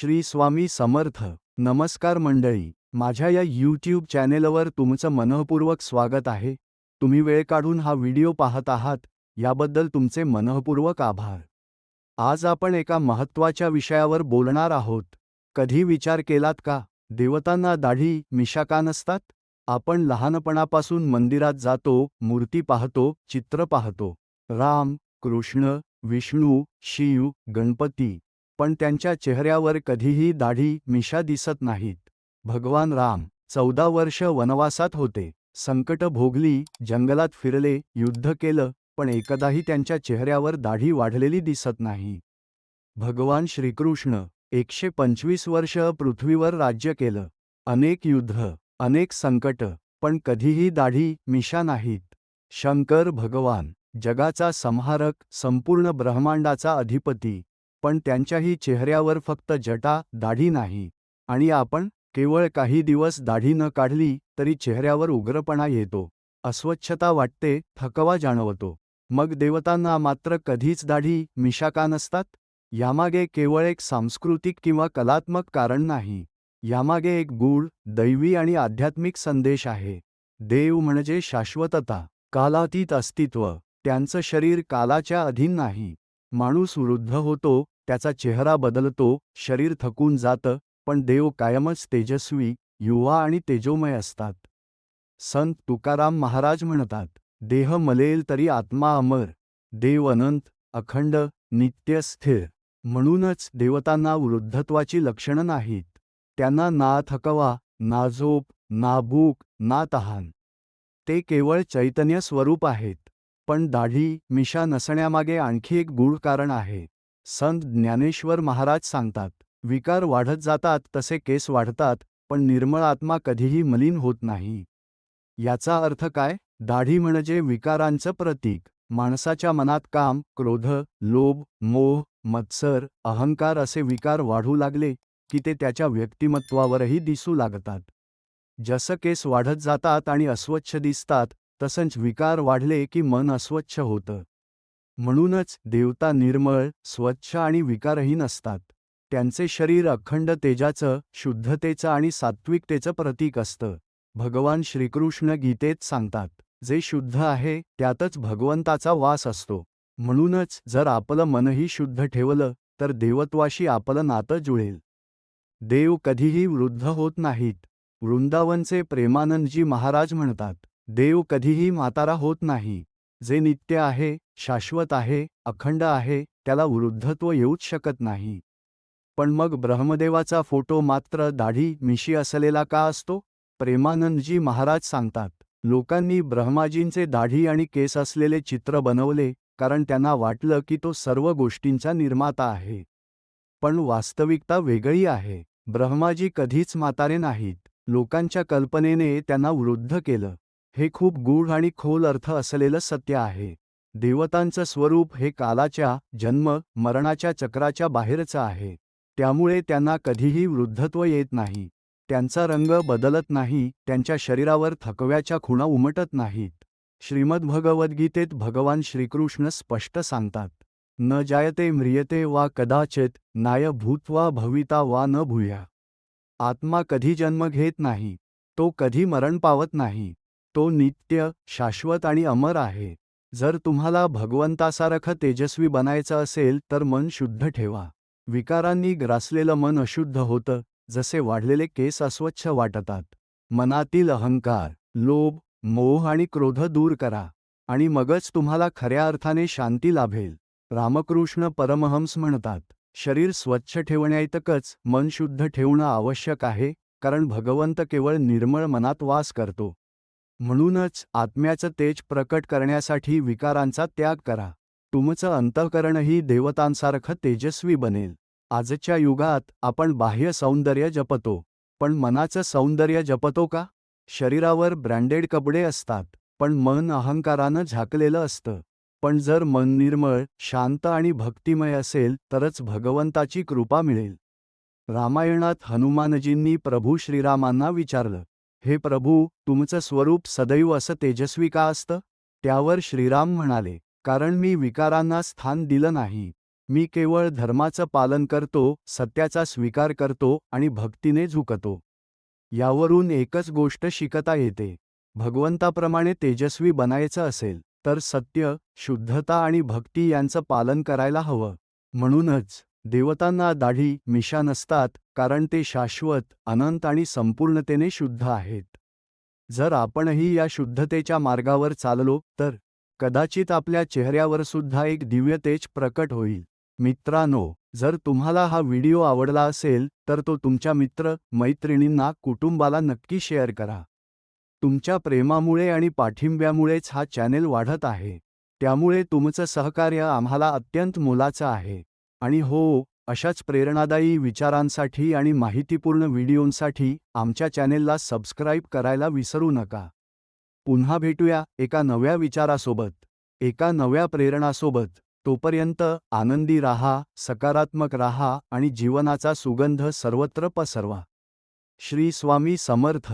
श्री स्वामी समर्थ. नमस्कार मंडळी. माझ्या या यूट्यूब चॅनेलवर तुमचं मनःपूर्वक स्वागत आहे. तुम्ही वेळ काढून हा व्हिडिओ पाहत आहात याबद्दल तुमचे मनःपूर्वक आभार. आज आपण एका महत्त्वाच्या विषयावर बोलणार आहोत. कधी विचार केलात का? देवतांना दाढी मिशाका नसतात? आपण लहानपणापासून मंदिरात जातो मूर्ती पाहतो चित्र पाहतो. राम कृष्ण विष्णू शिव गणपती. पण त्यांच्या चेहऱ्यावर कधीही दाढी मिशा दिसत नाहीत. भगवान राम चौदा वर्ष वनवासात होते. संकट भोगली जंगलात फिरले युद्ध केलं पण एकदाही त्यांच्या चेहऱ्यावर दाढी वाढलेली दिसत नाही. भगवान श्रीकृष्ण एकशे पंचवीस वर्ष पृथ्वीवर राज्य केलं. अनेक युद्ध अनेक संकट पण कधीही दाढी मिशा नाहीत. शंकर भगवान जगाचा संहारक संपूर्ण ब्रह्मांडाचा अधिपती. पण त्यांच्याही चेहऱ्यावर फक्त जटा दाढी नाही. आणि आपण केवळ काही दिवस दाढी न काढली तरी चेहऱ्यावर उग्रपणा येतो. अस्वच्छता वाटते थकवा जाणवतो. मग देवतांना मात्र कधीच दाढी मिशा का नसतात? यामागे केवळ एक सांस्कृतिक किंवा कलात्मक कारण नाही. यामागे एक गूढ दैवी आणि आध्यात्मिक संदेश आहे. देव म्हणजे शाश्वतता कालातीत अस्तित्व. त्यांचं शरीर कालाच्या अधीन नाही. माणूस वृद्ध होतो त्याचा चेहरा बदलतो शरीर थकून जातं पण देव कायमच तेजस्वी युवा आणि तेजोमय असतात. संत तुकाराम महाराज म्हणतात देह मलेल तरी आत्मा अमर देव अनंत अखंड नित्य स्थिर. म्हणूनच देवतांना वृद्धत्वाची लक्षणं नाहीत. त्यांना ना थकवा ना झोप ना भूक ना तहान. ते केवळ चैतन्य स्वरूप आहेत. पण दाढी मिशा नसण्यामागे आणखी एक गूढ कारण आहे. संत ज्ञानेश्वर महाराज सांगतात विकार वाढत जातात तसे केस वाढतात पण निर्मळ आत्मा कधीही मलिन होत नाही. याचा अर्थ काय? दाढी म्हणजे विकारांचं प्रतीक. माणसाच्या मनात काम क्रोध लोभ मोह मत्सर अहंकार असे विकार वाढू लागले की ते त्याच्या व्यक्तिमत्वावरही दिसू लागतात. जसं केस वाढत जातात आणि अस्वच्छ दिसतात तसंच विकार वाढले की मन अस्वच्छ होतं. म्हणूनच देवता निर्मळ स्वच्छ आणि विकारहीन असतात. त्यांचे शरीर अखंड तेजाचं शुद्धतेचं आणि सात्विकतेचं प्रतीक असतं. भगवान श्रीकृष्ण गीतेत सांगतात जे शुद्ध आहे त्यातच भगवंताचा वास असतो. म्हणूनच जर आपलं मनही शुद्ध ठेवलं तर देवत्वाशी आपलं नातं जुळेल. देव कधीही वृद्ध होत नाहीत. वृंदावनचे प्रेमानंदजी महाराज म्हणतात देव कधीही म्हातारा होत नाही. जे नित्य आहे शाश्वत आहे अखंड आहे त्याला वृद्धत्व येऊच शकत नाही. पण मग ब्रह्मदेवाचा फोटो मात्र दाढी मिशी असलेला का असतो? प्रेमानंदजी महाराज सांगतात लोकांनी ब्रह्माजींचे दाढी आणि केस असलेले चित्र बनवले कारण त्यांना वाटलं की तो सर्व गोष्टींचा निर्माता आहे. पण वास्तविकता वेगळी आहे. ब्रह्माजी कधीच म्हातारे नाहीत. लोकांच्या कल्पनेने त्यांना वृद्ध केलं. हे खूप गूढ आणि खोल अर्थ असलेलं सत्य आहे. देवतांचं स्वरूप हे कालाच्या जन्म मरणाच्या चक्राच्या बाहेरचं आहे. त्यामुळे त्यांना कधीही वृद्धत्व येत नाही. त्यांचा रंग बदलत नाही त्यांच्या शरीरावर थकव्याच्या खुणा उमटत नाहीत. श्रीमद्भगवद्गीतेत भगवान श्रीकृष्ण स्पष्ट सांगतात न जायते म्रियते वा कदाचित नाय भूत्वा भविता वा न भूया. आत्मा कधी जन्म घेत नाही तो कधी मरण पावत नाही. तो नित्य शाश्वत आणि अमर आहे. जर तुम्हाला भगवंतासारखं तेजस्वी बनायचं असेल तर मन शुद्ध ठेवा. विकारांनी ग्रासलेलं मन अशुद्ध होतं जसे वाढलेले केस अस्वच्छ वाटतात. मनातील अहंकार लोभ मोह आणि क्रोध दूर करा. आणि मगच तुम्हाला खऱ्या अर्थाने शांती लाभेल. रामकृष्ण परमहंस म्हणतात शरीर स्वच्छ ठेवण्याइतकच मन शुद्ध ठेवणं आवश्यक आहे कारण भगवंत केवळ निर्मळ मनात वास करतो. म्हणूनच आत्म्याचं तेज प्रकट करण्यासाठी विकारांचा त्याग करा. तुमचं अंतःकरणही देवतांसारखं तेजस्वी बनेल. आजच्या युगात आपण बाह्य सौंदर्य जपतो. पण मनाचं सौंदर्य जपतो का? शरीरावर ब्रँडेड कपडे असतात पण मन अहंकारानं झाकलेलं असतं. पण जर मन निर्मळ शांत आणि भक्तिमय असेल तरच भगवंताची कृपा मिळेल. रामायणात हनुमानजींनी प्रभू श्रीरामांना विचारलं हे प्रभू तुमचं स्वरूप सदैव असं तेजस्वी का असतं त्यावर श्रीराम म्हणाले कारण मी विकारांना स्थान दिलं नाही. मी केवळ धर्माचं पालन करतो सत्याचा स्वीकार करतो आणि भक्तीने झुकतो. यावरून एकच गोष्ट शिकता येते. भगवंताप्रमाणे तेजस्वी बनायचं असेल तर सत्य शुद्धता आणि भक्ती यांचं पालन करायला हवं. म्हणूनच देवतांना दाढी मिशा नसतात कारण ते शाश्वत अनंत आणि संपूर्णतेने शुद्ध आहेत. जर आपणही या शुद्धतेच्या मार्गावर चाललो तर कदाचित आपल्या चेहऱ्यावर सुद्धा एक दिव्य तेज प्रकट होईल. मित्रांनो जर तुम्हाला हा व्हिडिओ आवडला असेल तर तो तुमच्या मित्र मैत्रिणींना कुटुंबाला नक्की शेअर करा. तुमच्या प्रेमामुळे आणि पाठिंब्यामुळेच हा चॅनेल वाढत आहे. त्यामुळे तुमचं सहकार्य आम्हाला अत्यंत मोलाचं आहे. आणि हो अशाच प्रेरणादायी विचारांसाठी आणि माहितीपूर्ण व्हिडिओंसाठी आमच्या चॅनेलला सबस्क्राईब करायला विसरू नका. पुन्हा भेटूया एका नव्या विचारासोबत. एका नव्या प्रेरणासोबत. तोपर्यंत आनंदी राहा सकारात्मक राहा आणि जीवनाचा सुगंध सर्वत्र पसरवा. श्री स्वामी समर्थ.